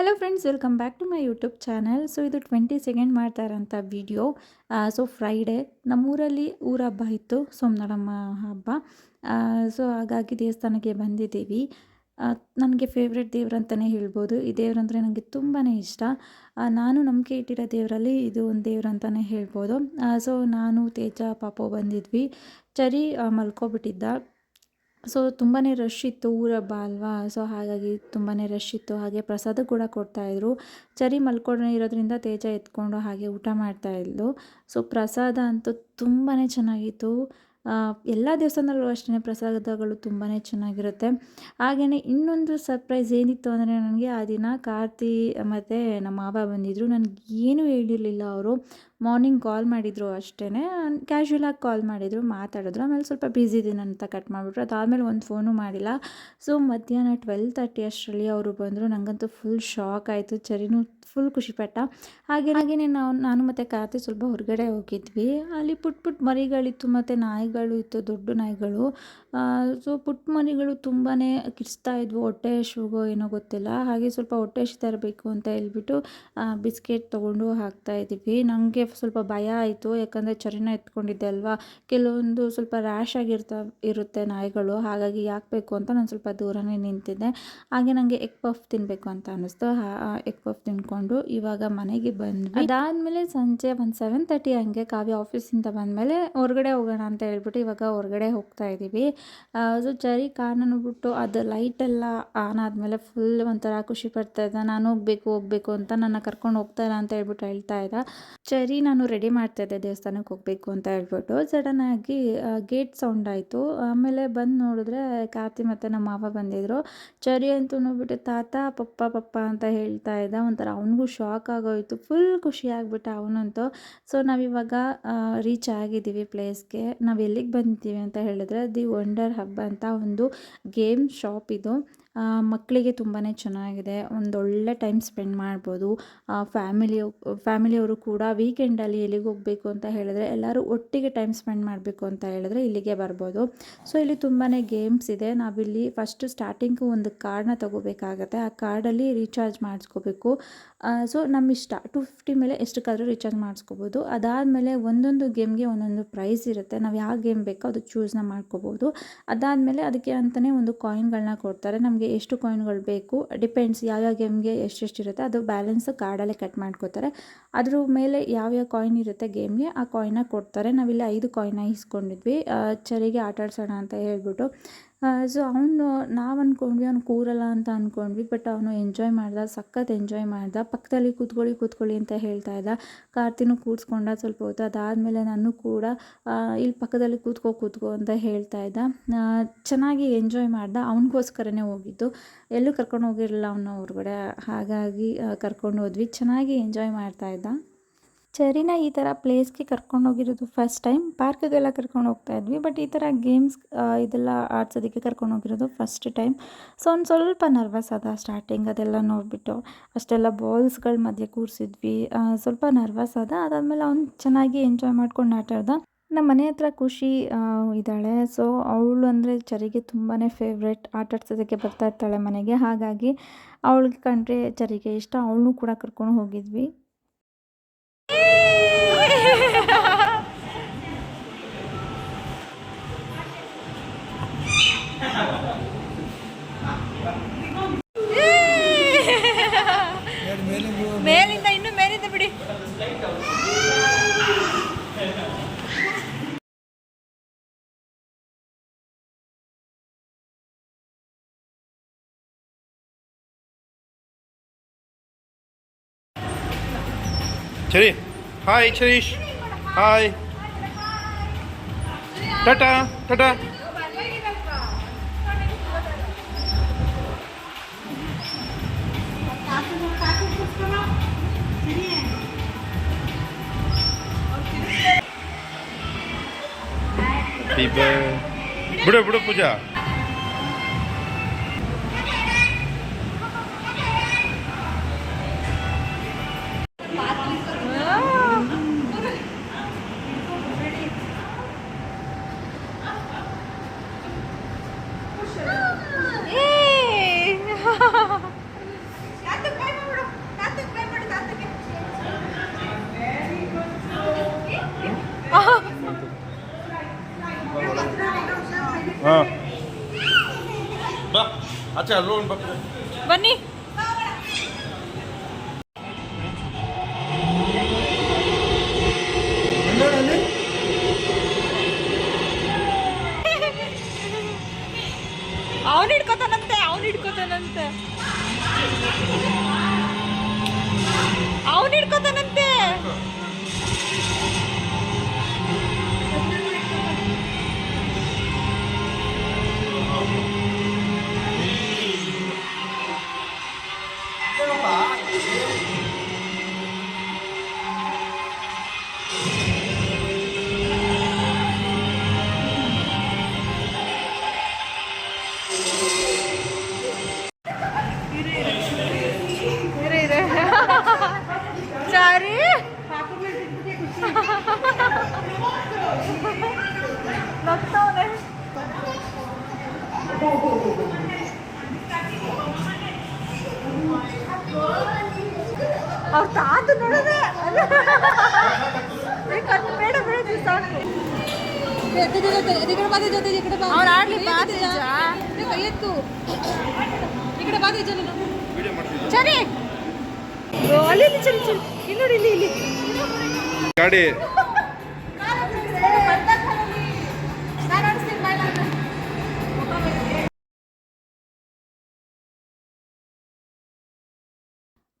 Hello friends welcome back to my YouTube channel so ಇದು twenty second ಮಾಡ್ತಾ ಇರೋಂಥ video so Friday ನಮ್ಮೂರಲ್ಲಿ ಊರ ಹಬ್ಬ ಇತ್ತು ಸೋಮನಾಳಮ್ಮ ಹಬ್ಬ. ಸೊ ಹಾಗಾಗಿ ದೇವಸ್ಥಾನಕ್ಕೆ ಬಂದಿದ್ದೀವಿ. ನನಗೆ ಫೇವ್ರೆಟ್ ದೇವ್ರಂತಲೇ ಹೇಳ್ಬೋದು. ಈ ದೇವ್ರಂದರೆ ನನಗೆ ತುಂಬಾ ಇಷ್ಟ. ನಾನು ನಂಬಿಕೆ ಇಟ್ಟಿರೋ ದೇವರಲ್ಲಿ ಇದು ಒಂದು ದೇವ್ರು ಅಂತಲೇ ಹೇಳ್ಬೋದು. ಸೊ ನಾನು ತೇಜ, ಪಾಪ ಬಂದಿದ್ವಿ. ಚರಿ ಮಲ್ಕೊಬಿಟ್ಟಿದ್ದ. ಸೊ ತುಂಬಾ ರಶ್ ಇತ್ತು ಊರ ಹಬ್ಬ ಅಲ್ವಾ? ಸೊ ಹಾಗಾಗಿ ತುಂಬಾ ರಶ್ ಇತ್ತು. ಹಾಗೆ ಪ್ರಸಾದ ಕೂಡ ಕೊಡ್ತಾಯಿದ್ರು ಚರಿ ಮಲ್ಕೊಂಡು ಇರೋದ್ರಿಂದ ತೇಜ ಎತ್ಕೊಂಡು ಹಾಗೆ ಊಟ ಮಾಡ್ತಾಯಿದ್ಲು ಸೊ ಪ್ರಸಾದ ಅಂತೂ ತುಂಬಾ ಚೆನ್ನಾಗಿತ್ತು. ಎಲ್ಲ ದೇವಸ್ಥಾನದಲ್ಲೂ ಅಷ್ಟೇ ಪ್ರಸಾದಗಳು ತುಂಬಾ ಚೆನ್ನಾಗಿರುತ್ತೆ. ಹಾಗೆಯೇ ಇನ್ನೊಂದು ಸರ್ಪ್ರೈಸ್ ಏನಿತ್ತು ಅಂದರೆ ನನಗೆ ಆ ದಿನ ಕಾರ್ತಿ ಮತ್ತು ನಮ್ಮ ಮಾವ ಬಂದಿದ್ದರು ನನಗೆ ಏನೂ ಹೇಳಿರಲಿಲ್ಲ ಅವರು. ಮಾರ್ನಿಂಗ್ ಕಾಲ್ ಮಾಡಿದರು ಅಷ್ಟೇ ಆಗಿ ಕಾಲ್ ಮಾಡಿದರು, ಮಾತಾಡಿದ್ರು. ಆಮೇಲೆ ಸ್ವಲ್ಪ ಬ್ಯುಸಿ ಇದ್ದೀನಿ ಅಂತ ಕಟ್ ಮಾಡಿಬಿಟ್ರು. ಅದಾದಮೇಲೆ ಒಂದು ಫೋನು ಮಾಡಿಲ್ಲ. ಸೊ, ಮಧ್ಯಾಹ್ನ ಟ್ವೆಲ್ ತರ್ಟಿ ಅಷ್ಟರಲ್ಲಿ ಅವರು ಬಂದರು. ನನಗಂತೂ ಫುಲ್ ಶಾಕ್ ಆಯಿತು. ಚರಿನೂ ಫುಲ್ ಖುಷಿಪಟ್ಟ ಹಾಗೆ ಹಾಗೆಯೇ ನಾವು ನಾನು ಮತ್ತು ಕಾರ್ತಿ ಸ್ವಲ್ಪ ಹೊರಗಡೆ ಹೋಗಿದ್ವಿ. ಅಲ್ಲಿ ಪುಟ್ ಪುಟ್ ಮರಿಗಳಿತ್ತು ಮತ್ತು ನಾಯಿಗಳು ಇತ್ತು, ದೊಡ್ಡ ನಾಯಿಗಳು. ಸೊ ಪುಟ್ಟ ಮರಿಗಳು ತುಂಬಾ ಕಿಡಿಸ್ತಾ ಇದ್ವು. ಹೊಟ್ಟೆ ಶೂಗೋ ಏನೋ ಗೊತ್ತಿಲ್ಲ. ಹಾಗೆ ಸ್ವಲ್ಪ ಹೊಟ್ಟೆ ತರಬೇಕು ಅಂತ ಹೇಳ್ಬಿಟ್ಟು ಬಿಸ್ಕೆಟ್ ತೊಗೊಂಡು ಹಾಕ್ತಾ ಇದ್ದೀವಿ ನನಗೆ ಸ್ವಲ್ಪ ಭಯ ಆಯಿತು, ಯಾಕಂದರೆ ಚರಿನ ಎತ್ಕೊಂಡಿದ್ದೆ ಅಲ್ವಾ? ಕೆಲವೊಂದು ಸ್ವಲ್ಪ ರ್ಯಾಶ್ ಆಗಿರ್ತಾ, ಇರುತ್ತೆ ನಾಯಿಗಳು, ಹಾಗಾಗಿ ಯಾಕೆ ಬೇಕು ಅಂತ ನಾನು ಸ್ವಲ್ಪ ದೂರನೇ ನಿಂತಿದ್ದೆ. ಹಾಗೆ ನನಗೆ ಎಗ್ ಪಫ್ ತಿನ್ನಬೇಕು ಅಂತ ಅನ್ನಿಸ್ತು. ಎಗ್ ಪಫ್ ತಿನ್ಕೊಂಡು ಇವಾಗ ಮನೆಗೆ ಬಂದ್ವಿ. ಅದಾದಮೇಲೆ ಸಂಜೆ ಒಂದು ಸೆವೆನ್ ತರ್ಟಿ ಹಂಗೆ ಕಾವ್ಯ ಆಫೀಸಿಂದ ಬಂದಮೇಲೆ ಹೊರಗಡೆ ಹೋಗೋಣ ಅಂತ ಹೇಳ್ಬಿಟ್ಟು ಇವಾಗ ಹೊರಗಡೆ ಹೋಗ್ತಾ ಇದ್ದೀವಿ ಸೊ ಚರಿ ಕಾರಣ ಬಿಟ್ಟು ಅದು ಲೈಟ್ ಎಲ್ಲ ಆನ್ ಆದಮೇಲೆ ಫುಲ್ ಒಂಥರ ಖುಷಿ ಪಡ್ತಾ ಇದ್ದ. ನಾನು ಹೋಗ್ಬೇಕು ಹೋಗ್ಬೇಕು ಅಂತ ನನ್ನ ಕರ್ಕೊಂಡು ಹೋಗ್ತಾ ಇಲ್ಲ ಅಂತ ಹೇಳ್ಬಿಟ್ಟು ಹೇಳ್ತಾ ಇದ್ದ. ಚರಿ ನಾನು ರೆಡಿ ಮಾಡ್ತಾ ಇದ್ದೆ ದೇವಸ್ಥಾನಕ್ಕೆ ಹೋಗಬೇಕು ಅಂತ ಹೇಳ್ಬಿಟ್ಟು ಸಡನ್ ಆಗಿ ಗೇಟ್ ಸೌಂಡ್ ಆಯಿತು. ಆಮೇಲೆ ಬಂದು ನೋಡಿದ್ರೆ ಕಾರ್ತಿ ಮತ್ತು ನಮ್ಮ ಮಾವ ಬಂದಿದ್ರು. ಚರಿ ಅಂತೂ ನೋಡ್ಬಿಟ್ಟು ತಾತ, ಪಪ್ಪ ಪಪ್ಪ ಅಂತ ಹೇಳ್ತಾ ಇದ್ದ. ಒಂಥರ ಅವನಿಗೂ ಶಾಕ್ ಆಗೋಯ್ತು. ಫುಲ್ ಖುಷಿ ಆಗ್ಬಿಟ್ಟ ಅವನಂತೂ. ಸೊ ನಾವಿವಾಗ ರೀಚ್ ಆಗಿದ್ದೀವಿ ಪ್ಲೇಸ್ಗೆ ನಾವು ಎಲ್ಲಿಗೆ ಬಂದಿದ್ದೀವಿ ಅಂತ ಹೇಳಿದ್ರೆ ದಿ ವಂಡರ್ ಹಬ್ ಅಂತ ಒಂದು ಗೇಮ್ ಶಾಪ್ ಇದು. ಮಕ್ಕಳಿಗೆ ತುಂಬಾ ಚೆನ್ನಾಗಿದೆ. ಒಂದೊಳ್ಳೆ ಟೈಮ್ ಸ್ಪೆಂಡ್ ಮಾಡ್ಬೋದು. ಫ್ಯಾಮಿಲಿ ಫ್ಯಾಮಿಲಿಯವರು ಕೂಡ ವೀಕೆಂಡಲ್ಲಿ ಎಲ್ಲಿಗೆ ಹೋಗಬೇಕು ಅಂತ ಹೇಳಿದ್ರೆ ಎಲ್ಲರೂ ಒಟ್ಟಿಗೆ ಟೈಮ್ ಸ್ಪೆಂಡ್ ಮಾಡಬೇಕು ಅಂತ ಹೇಳಿದ್ರೆ ಇಲ್ಲಿಗೆ ಬರ್ಬೋದು. ಸೊ ಇಲ್ಲಿ ತುಂಬಾ ಗೇಮ್ಸ್ ಇದೆ. ನಾವಿಲ್ಲಿ ಫಸ್ಟು ಸ್ಟಾರ್ಟಿಂಗು ಒಂದು ಕಾರ್ಡ್ನ ತಗೋಬೇಕಾಗತ್ತೆ. ಆ ಕಾರ್ಡಲ್ಲಿ ರೀಚಾರ್ಜ್ ಮಾಡಿಸ್ಕೋಬೇಕು. ಸೊ ನಮ್ಮ ಇಷ್ಟ ಟು ಫಿಫ್ಟಿ ಮೇಲೆ ಎಷ್ಟಕ್ಕಾದರೂ ರೀಚಾರ್ಜ್ ಮಾಡಿಸ್ಕೋಬೋದು. ಅದಾದಮೇಲೆ ಒಂದೊಂದು ಗೇಮ್ಗೆ ಒಂದೊಂದು ಪ್ರೈಸ್ ಇರುತ್ತೆ. ನಾವು ಯಾವ ಗೇಮ್ ಬೇಕೋ ಅದು ಚೂಸ್ನ ಮಾಡ್ಕೋಬೋದು. ಅದಾದಮೇಲೆ ಅದಕ್ಕೆ ಅಂತಲೇ ಒಂದು ಕಾಯಿನ್ಗಳನ್ನ ಕೊಡ್ತಾರೆ. ನಮಗೆ ಎಷ್ಟು ಕಾಯಿನ್ಗಳು ಬೇಕು ಡಿಪೆಂಡ್ಸ್ ಯಾವ್ಯಾವ ಗೇಮ್ಗೆ ಎಷ್ಟೆಷ್ಟು ಇರುತ್ತೆ ಅದು ಬ್ಯಾಲೆನ್ಸ್ ಕಾರ್ಡಲ್ಲೇ ಕಟ್ ಮಾಡ್ಕೋತಾರೆ. ಅದ್ರ ಮೇಲೆ ಯಾವ್ಯಾವ ಕಾಯಿನ್ ಇರುತ್ತೆ ಗೇಮ್ಗೆ ಆ ಕಾಯಿನ ಕೊಡ್ತಾರೆ. ನಾವಿಲ್ಲಿ ಐದು ಕಾಯಿನ ಇಸ್ಕೊಂಡಿದ್ವಿ ಚರಿಗೆ ಆಟ ಆಡ್ಸೋಣ ಅಂತ ಹೇಳ್ಬಿಟ್ಟು ಸೊ ಅವನು ನಾವು ಅಂದ್ಕೊಂಡ್ವಿ ಅವ್ನು ಕೂರಲ್ಲ ಅಂತ ಅಂದ್ಕೊಂಡ್ವಿ ಬಟ್ ಅವನು ಎಂಜಾಯ್ ಮಾಡ್ದ, ಸಖತ್ ಎಂಜಾಯ್ ಮಾಡ್ದ, ಪಕ್ಕದಲ್ಲಿ ಕೂತ್ಕೊಳ್ಳಿ ಕೂತ್ಕೊಳ್ಳಿ ಅಂತ ಹೇಳ್ತಾ ಇದ್ದ. ಕಾರ್ತಿನೂ ಕೂರಿಸ್ಕೊಂಡ ಸ್ವಲ್ಪ ಹೊತ್ತು, ಅದಾದಮೇಲೆ ನಾನು ಕೂಡ ಇಲ್ಲಿ ಪಕ್ಕದಲ್ಲಿ ಕೂತ್ಕೋ ಕೂತ್ಕೋ ಅಂತ ಹೇಳ್ತಾ ಇದ್ದ. ಚೆನ್ನಾಗಿ ಎಂಜಾಯ್ ಮಾಡ್ದ, ಅವನಿಗೋಸ್ಕರನೇ ಹೋಗಿದ್ದು. ಎಲ್ಲೂ ಕರ್ಕೊಂಡು ಹೋಗಿರಲಿಲ್ಲ ಅವನು ಹೊರಗಡೆ ಹಾಗಾಗಿ ಕರ್ಕೊಂಡು ಹೋದ್ವಿ. ಚೆನ್ನಾಗಿ ಎಂಜಾಯ್ ಮಾಡ್ತಾ ಇದ್ದ. ಚರಿನ ಈ ಥರ ಪ್ಲೇಸ್ಗೆ ಕರ್ಕೊಂಡು ಹೋಗಿರೋದು ಫಸ್ಟ್ ಟೈಮ್ ಪಾರ್ಕ್ಗೆಲ್ಲ ಕರ್ಕೊಂಡು ಹೋಗ್ತಾ ಇದ್ವಿ ಬಟ್ ಈ ಥರ ಗೇಮ್ಸ್ ಇದೆಲ್ಲ ಆಡ್ಸೋದಕ್ಕೆ ಕರ್ಕೊಂಡು ಹೋಗಿರೋದು ಫಸ್ಟ್ ಟೈಮ್ ಸೊ ಒಂದು ಸ್ವಲ್ಪ ನರ್ವಸ್ ಅದ ಸ್ಟಾರ್ಟಿಂಗ್ ಅದೆಲ್ಲ ನೋಡಿಬಿಟ್ಟು. ಅಷ್ಟೆಲ್ಲ ಬಾಲ್ಸ್ಗಳ ಮಧ್ಯೆ ಕೂರಿಸಿದ್ವಿ. ಸ್ವಲ್ಪ ನರ್ವಸ್ ಅದ. ಅದಾದಮೇಲೆ ಅವ್ನು ಚೆನ್ನಾಗಿ ಎಂಜಾಯ್ ಮಾಡ್ಕೊಂಡು ಆಟ ಆಡ್ದ. ನಮ್ಮ ಮನೆ ಹತ್ರ ಖುಷಿ ಇದ್ದಾಳೆ. ಸೊ ಅವಳು ಅಂದರೆ ಚರಿಗೆ ತುಂಬಾ ಫೇವ್ರೆಟ್ ಆಟ ಆಡ್ಸೋದಕ್ಕೆ ಬರ್ತಾ ಇರ್ತಾಳೆ ಮನೆಗೆ. ಹಾಗಾಗಿ, ಅವಳಿಗೆ ಕಂಡ್ರೆ ಚರಿಗೆ ಇಷ್ಟ. ಅವಳನ್ನೂ ಕೂಡ ಕರ್ಕೊಂಡು ಹೋಗಿದ್ವಿ. Cheri. Hi, Cherish. Hi. Tata. Tata. Happy birthday. Buddha, Buddha Puja. ಬಾ ಆಚೆ ಅಲ್ಲೋನ್ ಬಾ ಬನ್ನಿ ಅವ್ರ ತಾತ ನೋಡೋದೆ. ಬೇಡ ಬೇಡ ಬೇಡ ನೀವ್ ಸಾಕು. ಅವ್ರು ಆಡ್ಲಿ ಕೈ ಎತ್ತು. ಸರಿ ಅಲ್ಲಿ ಇಲ್ಲಿ ಚಲಿ ಚಲಿ. ಇಲ್ಲಿ ನೋಡಿ ಇಲ್ಲಿ ಇಲ್ಲಿ. ಗಾಡಿ.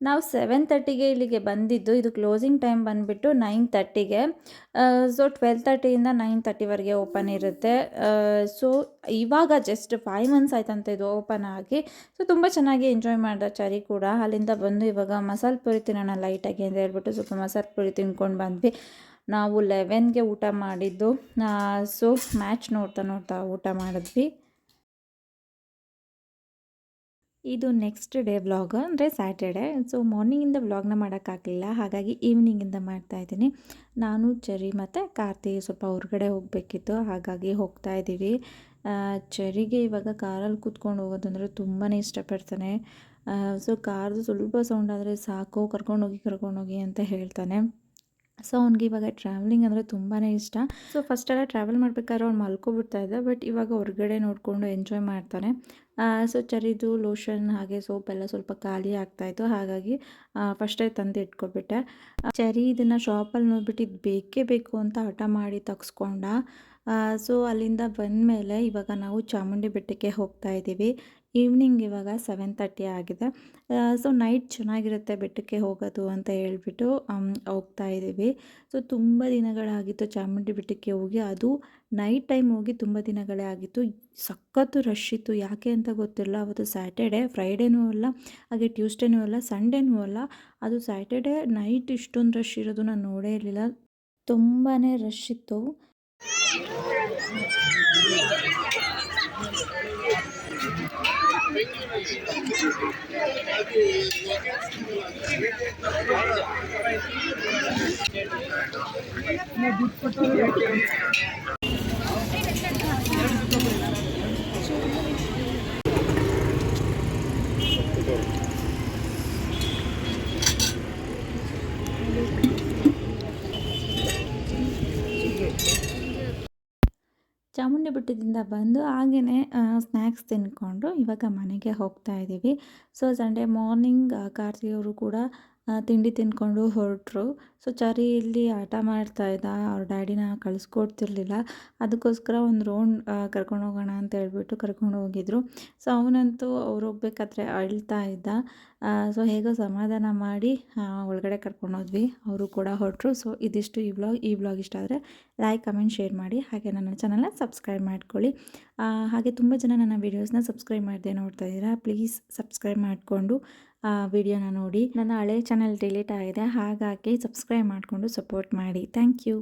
ನಾವು ಸೆವೆನ್ ತರ್ಟಿಗೆ ಇಲ್ಲಿಗೆ ಬಂದಿದ್ದು, ಇದು ಕ್ಲೋಸಿಂಗ್ ಟೈಮ್ ಬಂದುಬಿಟ್ಟು ನೈನ್ ತರ್ಟಿಗೆ ಸೊ ಟ್ವೆಲ್ ತರ್ಟಿಯಿಂದ ನೈನ್ ತರ್ಟಿವರೆಗೆ ಓಪನ್ ಇರುತ್ತೆ. ಸೊ ಇವಾಗ ಜಸ್ಟ್ ಫೈವ್ ಮಂತ್ಸ್ ಆಯ್ತಂತೆ ಇದು ಓಪನ್ ಆಗಿ. ಸೊ ತುಂಬ ಚೆನ್ನಾಗಿ ಎಂಜಾಯ್ ಮಾಡಿದ ಚರಿ ಕೂಡ. ಅಲ್ಲಿಂದ ಬಂದು ಇವಾಗ ಮಸಾಲೆ ಪುರಿ ತಿನ್ನೋಣ ಲೈಟಾಗಿ ಅಂತ ಹೇಳ್ಬಿಟ್ಟು ಸ್ವಲ್ಪ ಮಸಾಲೆ ಪುರಿ ತಿನ್ಕೊಂಡು ಬಂದ್ವಿ. ನಾವು ಲೆವೆನ್ಗೆ ಊಟ ಮಾಡಿದ್ದು. ಸೊ ಮ್ಯಾಚ್ ನೋಡ್ತಾ ನೋಡ್ತಾ ಊಟ ಮಾಡಿದ್ವಿ. ಇದು ನೆಕ್ಸ್ಟ್ ಡೇ ವ್ಲಾಗ್ ಅಂದರೆ ಸ್ಯಾಟರ್ಡೆ ಸೊ ಮಾರ್ನಿಂಗಿಂದ ವ್ಲಾಗ್ನ ಮಾಡೋಕ್ಕಾಗಲಿಲ್ಲ ಹಾಗಾಗಿ ಈವ್ನಿಂಗಿಂದ ಮಾಡ್ತಾಯಿದ್ದೀನಿ ನಾನು ಚೆರಿ ಮತ್ತು ಕಾರ್ತಿ ಸ್ವಲ್ಪ ಹೊರಗಡೆ ಹೋಗಬೇಕಿತ್ತು. ಹಾಗಾಗಿ ಹೋಗ್ತಾ ಇದ್ದೀವಿ. ಚೆರಿಗೆ ಇವಾಗ ಕಾರಲ್ಲಿ ಕೂತ್ಕೊಂಡು ಹೋಗೋದಂದ್ರೆ ತುಂಬಾ ಇಷ್ಟಪಡ್ತಾನೆ. ಸೊ ಕಾರ್ದು ಸ್ವಲ್ಪ ಸೌಂಡ್ ಆದರೆ ಸಾಕು, ಕರ್ಕೊಂಡೋಗಿ ಕರ್ಕೊಂಡೋಗಿ ಅಂತ ಹೇಳ್ತಾನೆ. ಸೊ ಅವ್ನಿಗೆ ಇವಾಗ ಟ್ರಾವೆಲಿಂಗ್ ಅಂದರೆ ತುಂಬಾ ಇಷ್ಟ. ಸೊ ಫಸ್ಟೆಲ್ಲ ಟ್ರಾವೆಲ್ ಮಾಡ್ಬೇಕಾದ್ರೆ ಅವ್ನು ಮಲ್ಕೊಬಿಡ್ತಾ ಇದ್ದ ಬಟ್ ಇವಾಗ ಹೊರಗಡೆ ನೋಡಿಕೊಂಡು ಎಂಜಾಯ್ ಮಾಡ್ತಾನೆ. ಸೊ ಚರಿದು ಲೋಷನ್ ಹಾಗೆ ಸೋಪ್ ಎಲ್ಲ ಸ್ವಲ್ಪ ಖಾಲಿ ಆಗ್ತಾಯಿತ್ತು ಹಾಗಾಗಿ ಫಸ್ಟೇ ತಂದು ಇಟ್ಕೊಬಿಟ್ಟೆ. ಚರಿ ಇದನ್ನು ಶಾಪಲ್ಲಿ ನೋಡ್ಬಿಟ್ಟು ಇದು ಬೇಕೇ ಬೇಕು ಅಂತ ಹಠ ಮಾಡಿ ತಗ್ಸ್ಕೊಂಡ. ಸೊ ಅಲ್ಲಿಂದ ಬಂದಮೇಲೆ ಇವಾಗ ನಾವು ಚಾಮುಂಡಿ ಬೆಟ್ಟಕ್ಕೆ ಹೋಗ್ತಾ ಇದ್ದೀವಿ. ಈವ್ನಿಂಗ್ ಇವಾಗ ಸೆವೆನ್ ತರ್ಟಿ ಆಗಿದೆ. ಸೊ ನೈಟ್ ಚೆನ್ನಾಗಿರುತ್ತೆ ಬೆಟ್ಟಕ್ಕೆ ಹೋಗೋದು ಅಂತ ಹೇಳ್ಬಿಟ್ಟು ಹೋಗ್ತಾ ಇದ್ದೀವಿ. ಸೊ ತುಂಬ ದಿನಗಳಾಗಿತ್ತು ಚಾಮುಂಡಿ ಬೆಟ್ಟಕ್ಕೆ ಹೋಗಿ. ಅದು ನೈಟ್ ಟೈಮ್ ಹೋಗಿ ತುಂಬ ದಿನಗಳೇ ಆಗಿತ್ತು. ಸಖತ್ತು ರಶ್ ಇತ್ತು. ಯಾಕೆ ಅಂತ ಗೊತ್ತಿಲ್ಲ. ಅವತ್ತು ಸ್ಯಾಟರ್ಡೆ ಫ್ರೈಡೇನೂ ಅಲ್ಲ, ಹಾಗೆ ಟ್ಯೂಸ್ಡೇನೂ ಅಲ್ಲ ಸಂಡೇನೂ ಅಲ್ಲ. ಅದು ಸ್ಯಾಟರ್ಡೆ ನೈಟ್ ಇಷ್ಟೊಂದು ರಶ್ ಇರೋದು ನಾನು ನೋಡೇ ಇರಲಿಲ್ಲ. ತುಂಬಾ ರಶ್ ಇತ್ತು. मैं ಚಾಮುಂಡಿ ಬಿಟ್ಟಿದ್ದಿಂದ ಬಂದು ಹಾಗೆಯೇ ಸ್ನ್ಯಾಕ್ಸ್ ತಿನ್ಕೊಂಡು ಇವಾಗ ಮನೆಗೆ ಹೋಗ್ತಾ ಇದ್ದೀವಿ ಸೊ ಸಂಡೇ ಮಾರ್ನಿಂಗ್ ಕಾರ್ತಿಯವರು ಕೂಡ ತಿಂಡಿ ತಿಂದ್ಕೊಂಡು ಹೊರಟ್ರು. ಸೊ ಚರಿ ಇಲ್ಲಿ ಆಟ ಮಾಡ್ತಾ ಇದ್ದ. ಅವ್ರ ಡ್ಯಾಡಿನ ಕಳಿಸ್ಕೊಡ್ತಿರ್ಲಿಲ್ಲ. ಅದಕ್ಕೋಸ್ಕರ ಒಂದು ರೌಂಡ್ ಕರ್ಕೊಂಡು ಹೋಗೋಣ ಅಂತ ಹೇಳ್ಬಿಟ್ಟು ಕರ್ಕೊಂಡು ಹೋಗಿದ್ರು. ಸೊ ಅವನಂತೂ ಅವ್ರು ಹೋಗ್ಬೇಕಾದ್ರೆ ಅಳ್ತಾ ಇದ್ದ. ಸೊ ಹೇಗೋ ಸಮಾಧಾನ ಮಾಡಿ ಒಳಗಡೆ ಕರ್ಕೊಂಡು ಹೋದ್ವಿ. ಅವರು ಕೂಡ ಹೊರಟ್ರು. ಸೊ ಇದಿಷ್ಟು ಈ ಬ್ಲಾಗ್ ಈ ಬ್ಲಾಗ್ ಇಷ್ಟ ಆದರೆ ಲೈಕ್ ಕಮೆಂಟ್ ಶೇರ್ ಮಾಡಿ. ಹಾಗೆ ನನ್ನ ಚಾನಲ್ನ ಸಬ್ಸ್ಕ್ರೈಬ್ ಮಾಡ್ಕೊಳ್ಳಿ. ಹಾಗೆ ತುಂಬ ಜನ ನನ್ನ ವೀಡಿಯೋಸ್ನ ಸಬ್ಸ್ಕ್ರೈಬ್ ಮಾಡದೆ ನೋಡ್ತಾ ಇದ್ದೀರಾ ಪ್ಲೀಸ್ ಸಬ್ಸ್ಕ್ರೈಬ್ ಮಾಡಿಕೊಂಡು ವಿಡಿಯೋನ ನೋಡಿ. ನನ್ನ ಹಳೆ ಚಾನಲ್ ಡಿಲೀಟ್ ಆಗಿದೆ, ಹಾಗಾಗಿ ಸಬ್ಸ್ಕ್ರೈಬ್ ಮಾಡಿಕೊಂಡು ಸಪೋರ್ಟ್ ಮಾಡಿ. Thank you